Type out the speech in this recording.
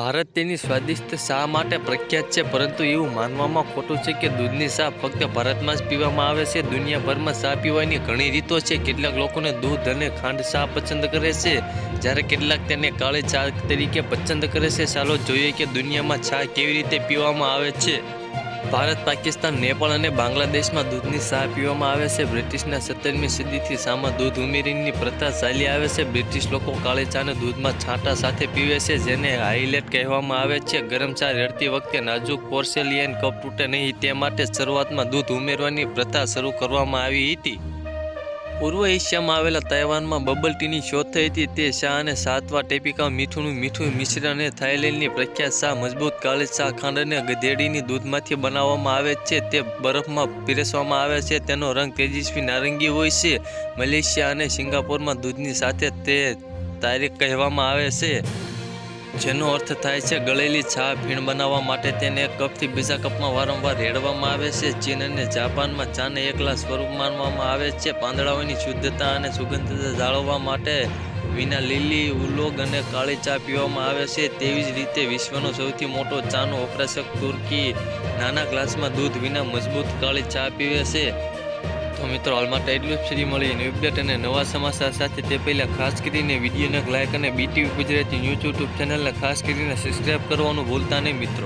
ભારત તેની સ્વાદિષ્ટ શા માટે પ્રખ્યાત છે, પરંતુ એવું માનવામાં ખોટું છે કે દૂધની શા ફક્ત ભારતમાં જ પીવામાં આવે છે. દુનિયાભરમાં શા પીવાની ઘણી રીતો છે. કેટલાક લોકોને દૂધ અને ખાંડ ચા પસંદ કરે છે, જ્યારે કેટલાક તેને કાળી ચા તરીકે પસંદ કરે છે. ચાલો જોઈએ કે દુનિયામાં ચા કેવી રીતે પીવામાં આવે છે. ભારત, પાકિસ્તાન, નેપાળ અને બાંગ્લાદેશમાં દૂધની ચા પીવામાં આવે છે. બ્રિટિશના સત્તરમી સદીથી ચામાં દૂધ ઉમેરીની પ્રથા ચાલી આવે છે. બ્રિટિશ લોકો કાળી ચાને દૂધમાં છાંટા સાથે પીવે છે, જેને હાઇલેટ કહેવામાં આવે છે. ગરમ ચા રેડતી વખતે નાજુક પોર્સેલિયન કપ તૂટે નહીં, તે માટે શરૂઆતમાં દૂધ ઉમેરવાની પ્રથા શરૂ કરવામાં આવી હતી. પૂર્વ એશિયામાં આવેલા તાઇવાનમાં બબલ ટીની શોધ થઈ હતી. તે શાહ અને સાતવા ટેપિકા મીઠુંનું મીઠું મિશ્રણ અને થાઇલેન્ડની પ્રખ્યાત શાહ મજબૂત કાળી શાહ ખાંડ અને ગધેડીની દૂધમાંથી બનાવવામાં આવે છે. તે બરફમાં પીરસવામાં આવે છે. તેનો રંગ તેજસ્વી નારંગી હોય છે. મલેશિયા અને સિંગાપોરમાં દૂધની સાથે તે તારીખ કહેવામાં આવે છે. જેનો અર્થ થાય છે ગળેલી ચા ભીણ બનાવવા માટે તેને એક કપથી બીજા કપમાં વારંવાર રેડવામાં આવે છે. ચીન અને જાપાનમાં ચાને એકલા સ્વરૂપ માનવામાં આવે છે. પાંદડાઓની શુદ્ધતા અને સુગંધતા જાળવવા માટે વિના લીલી, ઉલોગ અને કાળી ચા પીવામાં આવે છે. તેવી જ રીતે વિશ્વનો સૌથી મોટો ચાનો વપરાશક તુર્કી નાના ગ્લાસમાં દૂધ વિના મજબૂત કાળી ચા પીવે છે. તો મિત્રો હાલમાં ટાઈટલું ફ્રી મળી અને અપડેટ અને નવા સમાચાર સાથે તે પહેલાં ખાસ કરીને વિડીયોને લાઇક અને બીટીવી ગુજરાતી ન્યૂઝ યુટ્યુબ ચેનલને ખાસ કરીને સબસ્ક્રાઈબ કરવાનું ભૂલતા નહીં મિત્રો.